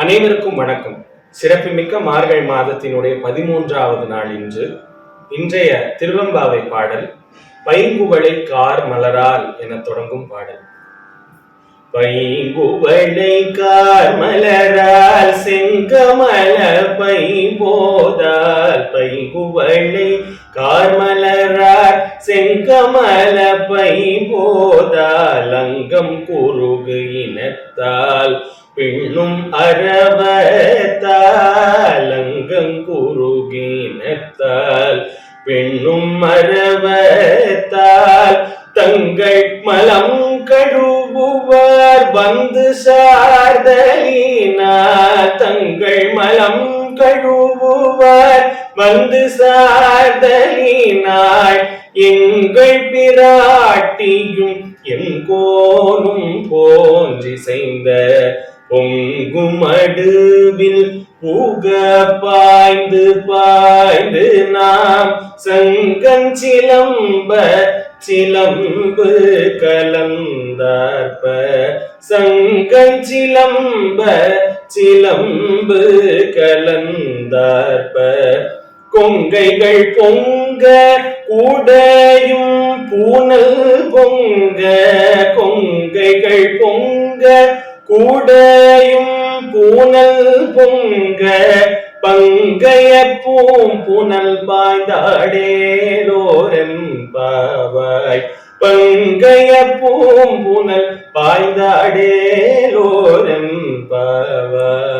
அனைவருக்கும் வணக்கம். சிறப்புமிக்க மார்கழி மாதத்தினுடைய பதிமூன்றாவது நாள் இன்று இன்றைய திருவம்பாவை பாடல் பைங்குவளை கார் மலரால் என தொடங்கும் பாடல். பைங்குவளை car மலரால் Sengamala by போதால் பைங்குவளை car Malar Sengamala by போதால் குறுகு இனத்தால் பின்னும் அறவத்தாலங்கம் குறுகினத்தால் பெண்ணும் மரவத்தால் தங்கள் மலம் கழுவுவார் வந்து சார்தலினா தங்கள் மலம் கழுவுவார் வந்து சார்தலினாய் எங்கள் பிராட்டியும் எங்கோனும் போன்றி செய்த பொங்குமடுவில் புக பாய்ந்து பாய்ந்து நாம் சங்கன் சிலம்ப சிலம்பு கலந்தார்ப்ப. சங்கன் சிலம்பு கலந்தார்ப கொங்கைகள் பொங்க கூடையும் பூனல் பொங்க. கொங்கைகள் பொங்க கூடையும் பூனல் பொங்க. பங்கைய பூம் புனல் பாய்ந்தாடேலோரம் பாவாய். பங்கைய பூம் புனல் பாய்ந்தாடேலோரம் பாவாய்